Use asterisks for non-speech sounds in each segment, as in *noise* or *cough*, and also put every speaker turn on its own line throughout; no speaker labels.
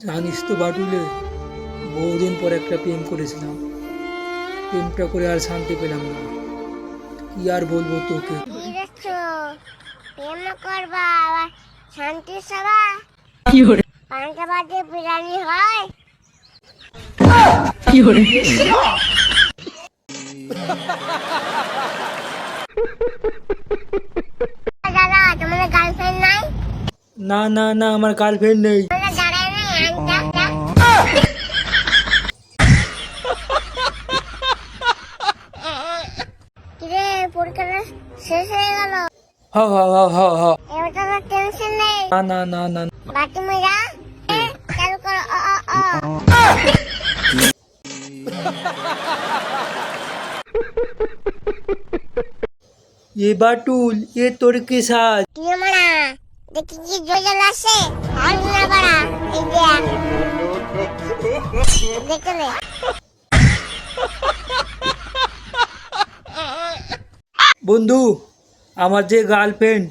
জানিস তো বাটুলে বহুদিন পর একটা প্রেম করেছিলাম। প্রেমটা করে আর শান্তি পেলাম না। কি আর বলব তোকে?
কি প্রেম করবা আবার শান্তি সভা পাঁচটা বাজে বিরিয়ানি হয়। দাদা তোমাদের গার্লফ্রেন্ড নাই?
না না না আমার গার্লফ্রেন্ড নেই।
শেষ হয়ে গেল।
হ হ হ হ হ।
এবার তো টেনশন নেই।
না না না না
চালু করো। অ অ অ।
এ বাটুল এ তোর কি সাজ?
কি মারা দেখি কি জল আসে। আর না বাড়া এই দেখ দেখলে
বন্ধু আমার যে গার্লফ্রেন্ড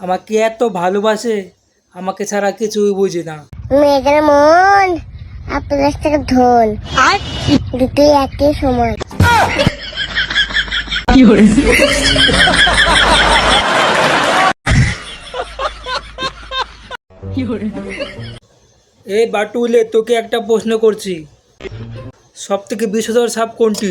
আমাকে এত ভালোবাসে আমাকে ছাড়া কিছুই বুঝে না।
মেয়েদের মন আর প্লাস্টিকের ধন। দুটোই একই সময়।
এ বাটুলে তোকে একটা প্রশ্ন করছি। সব থেকে বিষধর সাপ কোনটি?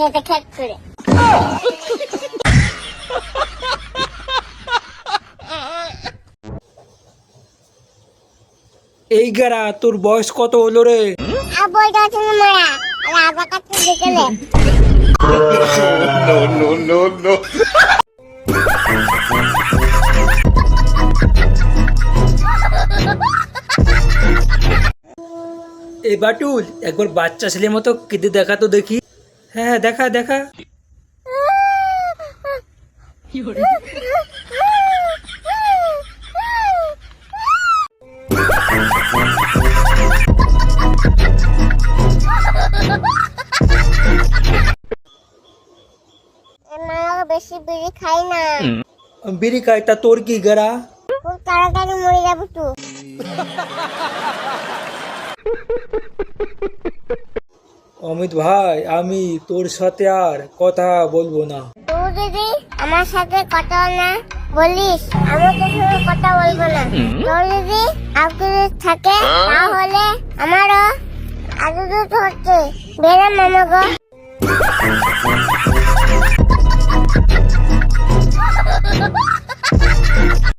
খেতে খেত করে
এই গেরা, তোর বয়স কত হলো রে? এ বাটুল, একবার বাচ্চা ছেলের মতো কেঁদে দেখা তো দেখি। হ্যাঁ হ্যাঁ দেখা দেখা।
মা বেশি বিড়ি খাই না।
আমি বিড়ি খাই তা তোর কি গেরা?
খুব তাড়াতাড়ি মরে যাব তো। *laughs*
অমিত ভাই আমি তোর সাথে আর কথা বলব না।
তুই যদি আমার সাথে কথা না। বলিস আমি তোর সঙ্গে কথা বলব না। তোর যদি আগ্রহ থাকে তাহলে আমারও আগ্রহ হচ্ছে বেড়া মামা গো। *laughs*